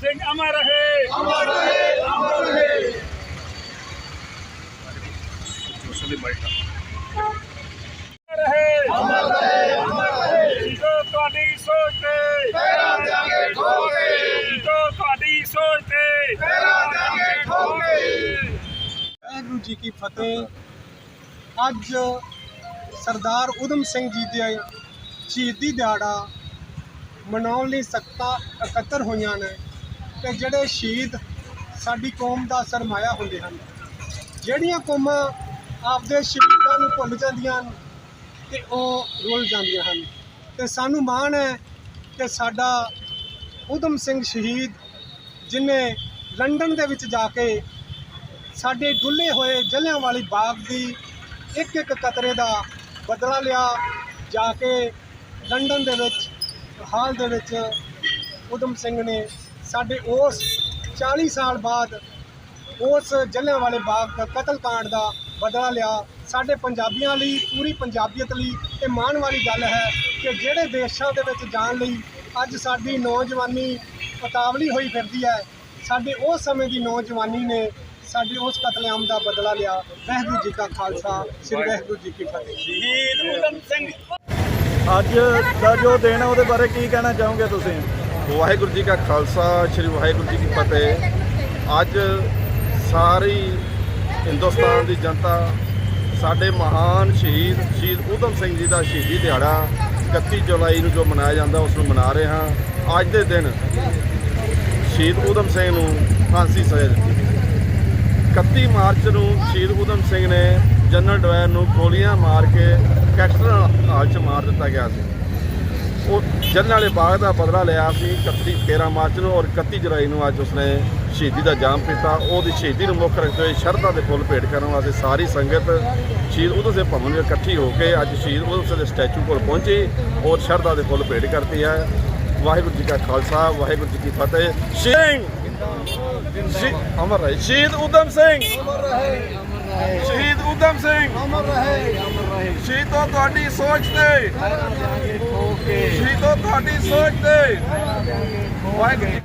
ਸਿੰਘ ਅਮਰ ਰਹੇ। ਅਮਰ ਰਹੇ ਅਮਰ ਰਹੇ। ਰਹੇ। ਅਮਰ ਰਹੇ ਅਮਰ ਰਹੇ। ਜੋ ਤੁਹਾਡੀ ਸੋਚ ਤੇ ਪੈਰਾਂ ਦਿਆਂਗੇ ਠੋਕੇ। ਜੋ ਤੁਹਾਡੀ ਸੋਚ ਤੇ ਪੈਰਾਂ ਦਿਆਂਗੇ ਠੋਕੇ। ਵਾਹਿਗੁਰੂ ਜੀ ਕੀ ਫਤਿਹ। ਅੱਜ ਸਰਦਾਰ ਉਦਮ ਸਿੰਘ ਜੀ ਦੇ ਸ਼ਹੀਦੀ ਦਿਹਾੜਾ ਮਨਾਉਣ ਲਈ ਸਖਤਾਂ ਇਕੱਤਰ ਹੋਈਆਂ ਨੇ। ਤੇ ਜਿਹੜੇ ਸ਼ਹੀਦ ਸਾਡੀ ਕੌਮ ਦਾ ਸਰਮਾਇਆ ਹੁੰਦੇ ਹਨ, ਜਿਹੜੀਆਂ ਕੌਮਾਂ ਆਪਦੇ ਸ਼ਹੀਦਾਂ ਨੂੰ ਭੁੱਲ ਜਾਂਦੀਆਂ ਹਨ ਤੇ ਉਹ ਰੁੱਲ ਜਾਂਦੀਆਂ ਹਨ। ਤੇ ਸਾਨੂੰ ਮਾਣ ਹੈ ਕਿ ਸਾਡਾ ਉਦਮ ਸਿੰਘ ਸ਼ਹੀਦ, ਜਿਨੇ ਲੰਡਨ ਦੇ ਵਿੱਚ ਜਾ ਕੇ ਸਾਡੇ ਡੁੱਲੇ ਹੋਏ ਜਲਿਆਂਵਾਲੀ ਬਾਗ ਦੀ ਇੱਕ ਇੱਕ ਕਤਰੇ ਦਾ ਬਦਲਾ ਲਿਆ, ਜਾ ਕੇ ਲੰਡਨ ਦੇ ਵਿੱਚ, ਹਾਲ ਦੇ ਵਿੱਚ ਉਦਮ ਸਿੰਘ ਨੇ ਸਾਡੇ ਉਸ 40 ਸਾਲ ਬਾਅਦ ਉਸ ਜਲਿਆਂਵਾਲੇ ਬਾਗ ਦਾ ਕਤਲकांड ਦਾ ਬਦਲਾ ਲਿਆ। ਸਾਡੇ ਪੰਜਾਬੀਆਂ ਲਈ ਪੂਰੀ ਪੰਜਾਬੀਅਤ ਲਈ ਇਹ ਮਾਣ ਵਾਲੀ ਗੱਲ ਹੈ ਕਿ ਜਿਹੜੇ ਦੇਸ਼ਾਂ ਦੇ ਵਿੱਚ ਜਾਣ ਲਈ ਅੱਜ ਸਾਡੀ ਨੌਜਵਾਨੀ ਉਤਾਵਲੀ ਹੋਈ ਫਿਰਦੀ ਹੈ। ਸਾਡੇ ਉਸ ਸਮੇਂ ਦੀ ਨੌਜਵਾਨੀ ਨੇ ਸਾਡੇ ਉਸ ਕਤਲੇਆਮ ਦਾ ਬਦਲਾ ਲਿਆ। ਵਾਹਿਗੁਰੂ ਜੀ ਕਾ ਖਾਲਸਾ ਸ੍ਰੀ ਵਾਹਿਗੁਰੂ ਜੀ ਕੀ ਫਤਿਹ। ਸ਼ਹੀਦ ਉਦਮ ਸਿੰਘ। ਅੱਜ ਦਾ ਜੋ ਦਿਨ ਹੈ ਉਹਦੇ ਬਾਰੇ ਕੀ ਕਹਿਣਾ ਚਾਹੋਗੇ ਤੁਸੀਂ? ਵਾਹਿਗੁਰੂ ਜੀ ਕਾ ਖਾਲਸਾ, ਸ੍ਰੀ ਵਾਹਿਗੁਰੂ ਜੀ ਕੀ ਫਤਿਹ। ਅੱਜ ਸਾਰੀ ਹਿੰਦੁਸਤਾਨ ਦੀ ਜਨਤਾ, ਸਾਡੇ ਮਹਾਨ ਸ਼ਹੀਦ ਸ਼ਹੀਦ ਉਦਮ ਸਿੰਘ ਜੀ ਦਾ ਸ਼ਹੀਦੀ ਦਿਹਾੜਾ 31 ਜੁਲਾਈ ਨੂੰ ਜੋ ਮਨਾਇਆ ਜਾਂਦਾ, ਉਸ ਨੂੰ ਮਨਾ ਰਹੇ ਹਾਂ। ਅੱਜ ਦੇ ਦਿਨ ਸ਼ਹੀਦ ਉਦਮ ਸਿੰਘ ਨੂੰ ਫਾਂਸੀ ਸਜ਼ਾ ਦਿੱਤੀ ਗਈ। 31 ਮਾਰਚ ਨੂੰ ਸ਼ਹੀਦ ਉਦਮ ਸਿੰਘ ਨੇ ਜਨਰਲ ਡਾਇਰ ਨੂੰ ਗੋਲੀਆਂ ਮਾਰ ਕੇ ਕੈਸਟਰ ਹਾਲ 'ਚ ਮਾਰ ਦਿੱਤਾ ਗਿਆ ਸੀ। ਉਹ ਜਨਰਲ ਵਾਲੇ ਬਾਗ ਦਾ ਬਦਲਾ ਲਿਆ ਸੀ 31 13 ਮਾਰਚ ਨੂੰ ਔਰ 31 ਜੁਲਾਈ ਨੂੰ ਅੱਜ ਉਸਨੇ ਸ਼ਹੀਦੀ ਦਾ ਜਾਮ ਪੀਤਾ ਉਹਦੀ ਸ਼ਹੀਦੀ ਨੂੰ ਮੁੱਖ ਰੱਖਦੇ ਹੋਏ ਸ਼ਰਧਾ ਦੇ ਫੁੱਲ ਭੇਟ ਕਰਨ ਵਾਸਤੇ ਸਾਰੀ ਸੰਗਤ ਸ਼ਹੀਦ ਉਦਮ ਸਿੰਘ ਭਵਨ ਵਿੱਚ ਇਕੱਠੀ ਹੋ ਕੇ ਅੱਜ ਸ਼ਹੀਦ ਉਦਮ ਸਿੰਘ ਦੇ ਸਟੈਚੂ ਕੋਲ ਪਹੁੰਚੀ ਔਰ ਸ਼ਰਧਾ ਦੇ ਫੁੱਲ ਭੇਟ ਕਰਤੀ ਹੈ। ਵਾਹਿਗੁਰੂ ਜੀ ਕਾ ਖਾਲਸਾ, ਵਾਹਿਗੁਰੂ ਜੀ ਕੀ ਫਤਿਹ। ਸਿੰਘ ਅਮਰ ਰਹੇ। ਸ਼ਹੀਦ ਉਦਮ ਸਿੰਘ। ਸ਼ਹੀਦ ਉਦਮ ਸਿੰਘ। ਅਮਰ ਰਹੇ। ਸ਼ਹੀਦੋ ਤੁਹਾਡੀ ਸੋਚ ਤੇ। ਸ਼ਹੀਦੋ ਤੁਹਾਡੀ ਸੋਚ ਤੇ। ਵਾਹਿਗੁਰੂ